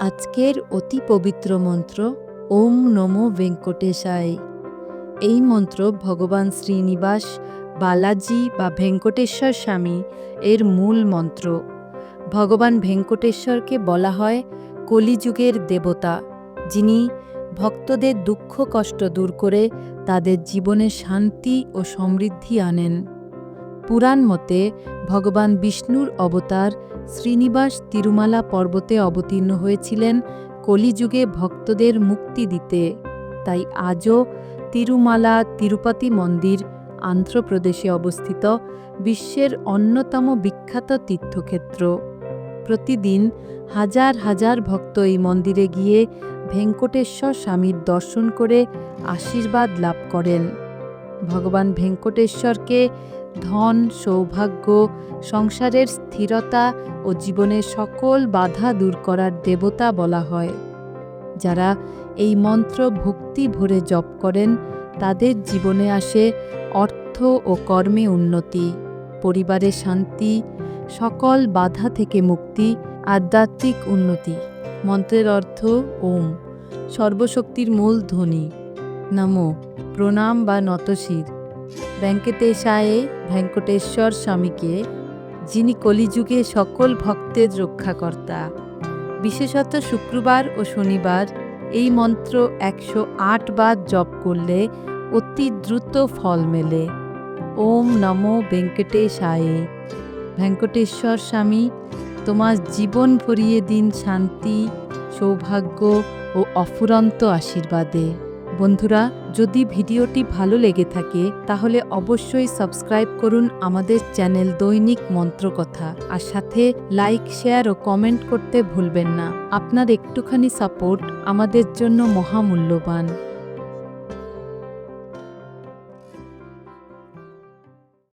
আজকের অতি পবিত্র মন্ত্র, ওম নমো ভেঙ্কটেশায়। এই মন্ত্র ভগবান শ্রীনিবাস বালাজি বা ভেঙ্কটেশ্বর স্বামী এর মূল মন্ত্র। ভগবান ভেঙ্কটেশ্বরকে বলা হয় কলিযুগের দেবতা, যিনি ভক্তদের দুঃখ কষ্ট দূর করে তাদের জীবনে শান্তি ও সমৃদ্ধি আনেন। পুরাণ মতে ভগবান বিষ্ণুর অবতার শ্রীনিবাস তিরুমালা পর্বতে অবতীর্ণ হয়েছিলেন কলিযুগে ভক্তদের মুক্তি দিতে। তাই আজও তিরুমালা তিরুপতি মন্দির আন্ধ্রপ্রদেশে অবস্থিত বিশ্বের অন্যতম বিখ্যাত তীর্থক্ষেত্র। প্রতিদিন হাজার হাজার ভক্ত এই মন্দিরে গিয়ে ভেঙ্কটেশ্বর স্বামীর দর্শন করে আশীর্বাদ লাভ করেন। ভগবান ভেঙ্কটেশ্বরকে ধন, সৌভাগ্য, সংসারের স্থিরতা ও জীবনের সকল বাধা দূর করার দেবতা বলা হয়। যারা এই মন্ত্র ভক্তি ভরে জপ করেন, তাদের জীবনে আসে অর্থ ও কর্মে উন্নতি, পরিবারে শান্তি, সকল বাধা থেকে মুক্তি, আধ্যাত্মিক উন্নতি। মন্ত্রের অর্থ ওম। সর্বশক্তির মূল ধ্বনি। নমো। প্রণাম বা নতশির। ভেঙ্কটেশায়ে ভেঙ্কটেশ্বর স্বামীকে, যিনি কলিযুগে সকল ভক্তের রক্ষাকর্তা। বিশেষত শুক্রবার ও শনিবার এই মন্ত্র একশো আট বার জপ করলে অতি দ্রুত ফল মেলে। ওম নমো ভেঙ্কটেশায়ে। ভেঙ্কটেশ্বর স্বামী, তোমার জীবন ভরিয়ে দিন শান্তি, সৌভাগ্য ও অফুরন্ত আশীর্বাদে। বন্ধুরা, যদি ভিডিওটি ভালো লেগে থাকে, তাহলে অবশ্যই সাবস্ক্রাইব করুন আমাদের চ্যানেল দৈনিক মন্ত্রকথা। আর সাথে লাইক, শেয়ার ও কমেন্ট করতে ভুলবেন না। আপনার একটুখানি সাপোর্ট আমাদের জন্য মহামূল্যবান।